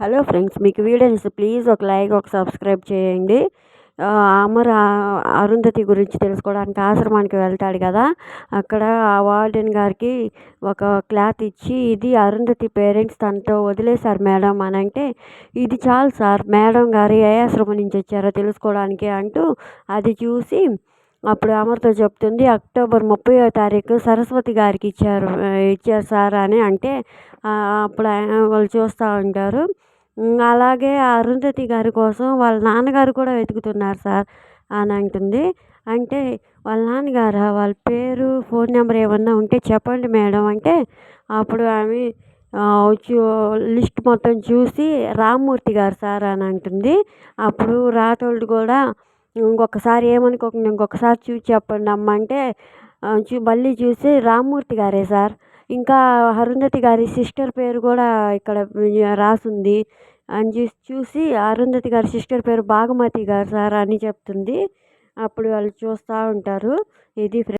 Hello friends మీకు video నచ్చితే please ఒక లైక్ ఒక సబ్స్క్రైబ్ చేయండి. అమర్ అరుంధతి గురించి తెలుసుకోవడానికి ఆశ్రమానికి వెళ్తాడు కదా. అక్కడ ఆ వార్డెన్ గారికి ఒక క్లాత్ ఇచ్చి ఇది అరుంధతి పేరెంట్స్ తనతో వదిలేశారు మేడం అని అంటే ఇది చాలు సార్ మేడం గారు ఏ ఆశ్రమం నుంచి వచ్చారో తెలుసుకోవడానికి అంటూ అది చూసి అప్పుడు అమృత చెప్తుంది అక్టోబర్ ముప్పైవ తారీఖు సరస్వతి గారికి ఇచ్చారు ఇచ్చారు సార్ అని అంటే అప్పుడు ఆయన వాళ్ళు చూస్తూ ఉంటారు. అలాగే అరుంధతి గారి కోసం వాళ్ళ నాన్నగారు కూడా వెతుకుతున్నారు సార్ అని అంటుంది. అంటే వాళ్ళ నాన్నగారా? వాళ్ళ పేరు ఫోన్ నెంబర్ ఏమన్నా ఉంటే చెప్పండి మేడం అంటే అప్పుడు ఆమె వచ్చి లిస్ట్ మొత్తం చూసి రామ్మూర్తి గారు సార్ అని అంటుంది. అప్పుడు రాతోళ్ళు కూడా ఇంకొకసారి ఏమనుకో ఇంకొకసారి చూసి చెప్పండి అమ్మ అంటే చూ మళ్ళీ చూసి రామ్మూర్తి గారే సార్. ఇంకా అరుంధతి గారి సిస్టర్ పేరు కూడా ఇక్కడ రాసుంది. అని చూసి చూసి అరుంధతి గారి సిస్టర్ పేరు భాగమతి గారు సార్ అని చెప్తుంది. అప్పుడు వాళ్ళు చూస్తూ ఉంటారు. ఇది